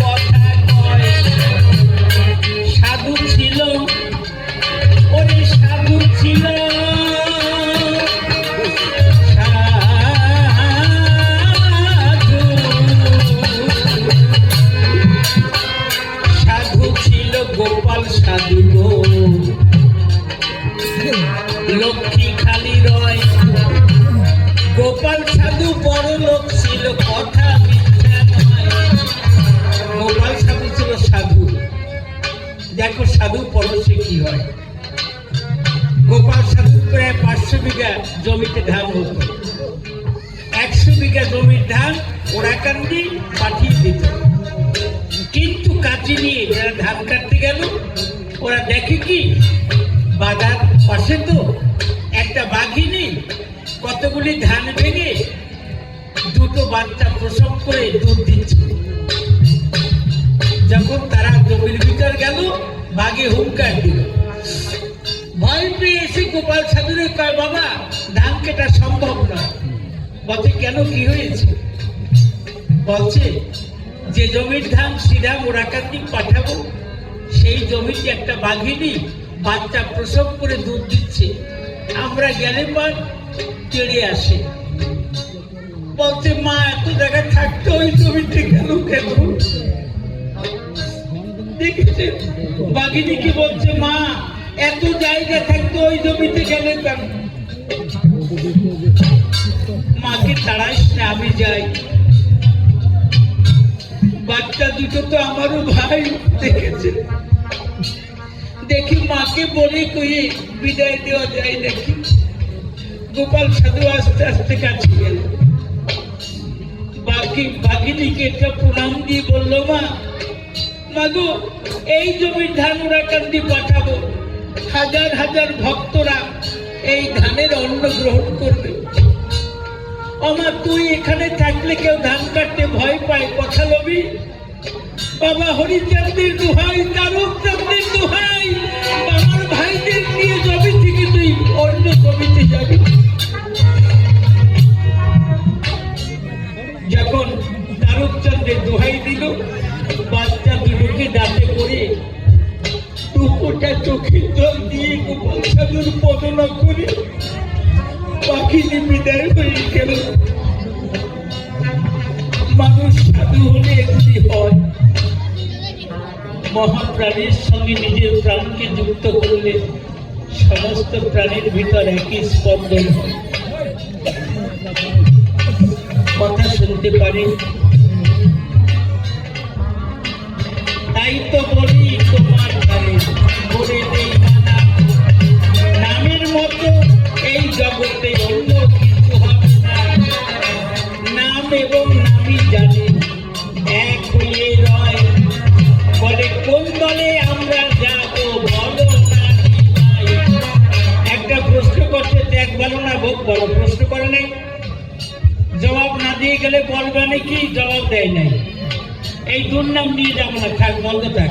কথা কয় সাধু ছিল, ওরে সাধু ছিল। সাধু। ছিল গোপাল সাধু গো। লক্ষ্মী খালি রয়। গোপাল সাধু বড় ছিল, কথা দেখো সাধু পরশে কি হয়? গোপাল সাধু প্রায় পাঁচশো বিঘা জমিতে ধান হতো। একশো বিঘা জমির ধান ওরা কান্দি পাঠিয়ে দিত। কিন্তু কাজে নিয়ে যারা ধান কাটতে গেল, ওরা দেখে কি? বাজার পাশে তো একটা বাঘিনী কতগুলি ধান ভেঙে দুটো বাচ্চা প্রসব করে দুধ দিচ্ছে। বাঘে হুঙ্কার দিল। ভয় পেয়ে এসে গোপাল সাধুরে কয়, বাবা ধান কেটা সম্ভব নয়। বলছে, কেন? কি হয়েছে? বলছে, যে জমির ধান সিধা মোরাকান্দিক পাঠাবো, সেই জমিতে একটা বাঘিনী বাচ্চা প্রসব করে দুধ দিচ্ছে। আমরা গেলে পর কেড়ে আসে। বলছে, মা, এত জায়গায় থাকতে ওই জমিতে গেল কেন? দেখেছে বাঘিনী কি বলছে, মা, এত জায়গা থাকতে ওই জমিতে গেলে কেন? মাকে তাড়াইস না, আমি যাই। বাচ্চা দুটো তো আমারও ভাই দেখেছে। দেখি মাকে বলে কয়ে বিদায় দেওয়া যায় নাকি? গোপাল সাধু আস্তে আস্তে কাছে গেল। বাকি বাঘিনীকে একটা প্রণাম দিয়ে বলল, মা মাগো, এই জমির ধান ওরা কান্দি পাঠাবো। হাজার হাজার ভক্তরা এই ধানের অন্ন গ্রহণ করবে। আমার তুই এখানে থাকলে কেউ ধান কাটতে ভয় পায়, কথা লবি? বাবা হরিচাঁদের দোহাই তারক চাঁদের দোহাই আমার ভাইদের নিয়ে জমি থেকে তুই, অন্য জমিতে যাবি। যখন তারক চাঁদের দোহাই দিল দাঁতে করে টুকোটা চোখের জল দিয়ে গোপাল সাধুর পদনা করে বিদায় হয়ে গেল। মানুষ সাধু হলে এগুলি হয়। মহাপ্রাণীর সঙ্গে নিজের প্রাণকে যুক্ত করলে সমস্ত প্রাণীর ভিতর একই স্পন্দন হয়। কথা শুনতে পারি? নামের মতো এই জগতে নাম এবং নামই জানে, এক হয়ে রয়। বলে, কোন দলে আমরা যাব বলো একটা প্রশ্ন করতে ত্যাগ বলো না ভোগ বলো প্রশ্ন করে নাই। জবাব না দিয়ে গেলে বলবে নাকি জবাব দেয় নাই। এই দুর্নাম নিয়ে যাব না থাক বন্ধ থাক।